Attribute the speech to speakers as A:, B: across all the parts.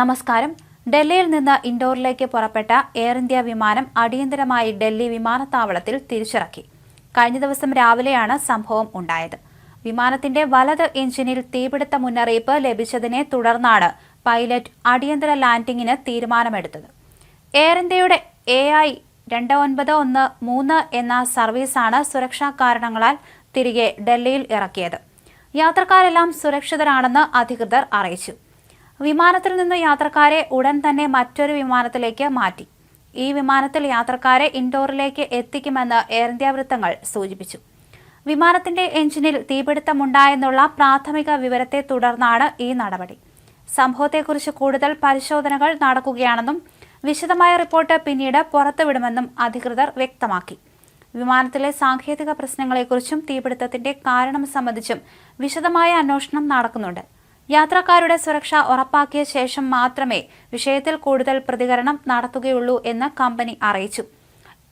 A: നമസ്കാരം. ഡൽഹിയിൽ നിന്ന് ഇൻഡോറിലേക്ക് പുറപ്പെട്ട എയർ ഇന്ത്യ വിമാനം അടിയന്തരമായി ഡൽഹി വിമാനത്താവളത്തിൽ തിരിച്ചിറക്കി. കഴിഞ്ഞ ദിവസം രാവിലെയാണ് സംഭവം ഉണ്ടായത്. വിമാനത്തിന്റെ വലത് എഞ്ചിനിൽ തീപിടുത്ത മുന്നറിയിപ്പ് ലഭിച്ചതിനെ തുടർന്നാണ് പൈലറ്റ് അടിയന്തര ലാൻഡിങ്ങിന് തീരുമാനമെടുത്തത്. എയർ ഇന്ത്യയുടെ എ ഐ രണ്ട് ഒൻപത് ഒന്ന് മൂന്ന് എന്ന സർവീസാണ് സുരക്ഷാ കാരണങ്ങളാൽ തിരികെ ഡൽഹിയിൽ ഇറക്കിയത്. യാത്രക്കാരെല്ലാം സുരക്ഷിതരാണെന്ന് അധികൃതർ അറിയിച്ചു. വിമാനത്തിൽ നിന്ന് യാത്രക്കാരെ ഉടൻ തന്നെ മറ്റൊരു വിമാനത്തിലേക്ക് മാറ്റി. ഈ വിമാനത്തിൽ യാത്രക്കാരെ ഇൻഡോറിലേക്ക് എത്തിക്കുമെന്ന് എയർ ഇന്ത്യ വൃത്തങ്ങൾ സൂചിപ്പിച്ചു. വിമാനത്തിന്റെ എഞ്ചിനിൽ തീപിടുത്തമുണ്ടായെന്നുള്ള പ്രാഥമിക വിവരത്തെ തുടർന്നാണ് ഈ നടപടി. സംഭവത്തെക്കുറിച്ച് കൂടുതൽ പരിശോധനകൾ നടക്കുകയാണെന്നും വിശദമായ റിപ്പോർട്ട് പിന്നീട് പുറത്തുവിടുമെന്നും അധികൃതർ വ്യക്തമാക്കി. വിമാനത്തിലെ സാങ്കേതിക പ്രശ്നങ്ങളെക്കുറിച്ചും തീപിടുത്തത്തിന്റെ കാരണം സംബന്ധിച്ചും വിശദമായ അന്വേഷണം നടക്കുന്നുണ്ട്. യാത്രക്കാരുടെ സുരക്ഷ ഉറപ്പാക്കിയ ശേഷം മാത്രമേ വിഷയത്തിൽ കൂടുതൽ പ്രതികരണം നടത്തുകയുള്ളൂ എന്ന് കമ്പനി അറിയിച്ചു.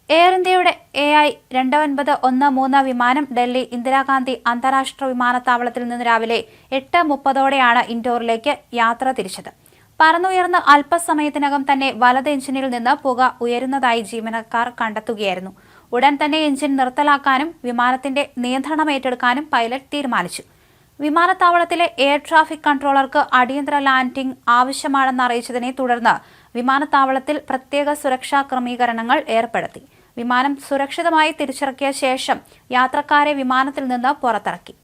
A: എയർ ഇന്ത്യയുടെ എ ഐ രണ്ട് ഒൻപത് ഒന്ന് മൂന്ന് വിമാനം ഡൽഹി ഇന്ദിരാഗാന്ധി അന്താരാഷ്ട്ര വിമാനത്താവളത്തിൽ നിന്ന് രാവിലെ എട്ട് മുപ്പതോടെയാണ് ഇൻഡോറിലേക്ക് യാത്ര തിരിച്ചത്. പറന്നുയർന്ന് അല്പസമയത്തിനകം തന്നെ വലത് എഞ്ചിനിൽ നിന്ന് പുക ഉയരുന്നതായി ജീവനക്കാർ കണ്ടെത്തുകയായിരുന്നു. ഉടൻ തന്നെ എഞ്ചിൻ നിർത്തലാക്കാനും വിമാനത്തിന്റെ നിയന്ത്രണം ഏറ്റെടുക്കാനും പൈലറ്റ് തീരുമാനിച്ചു. വിമാനത്താവളത്തിലെ എയർ ട്രാഫിക് കൺട്രോളർക്ക് അടിയന്തര ലാൻഡിംഗ് ആവശ്യമാണെന്ന് അറിയിച്ചതിനെ തുടർന്ന് വിമാനത്താവളത്തിൽ പ്രത്യേക സുരക്ഷാ ക്രമീകരണങ്ങൾ ഏർപ്പെടുത്തി. വിമാനം സുരക്ഷിതമായി തിരിച്ചിറക്കിയ ശേഷം യാത്രക്കാരെ വിമാനത്തിൽ നിന്ന് പുറത്തിറക്കി.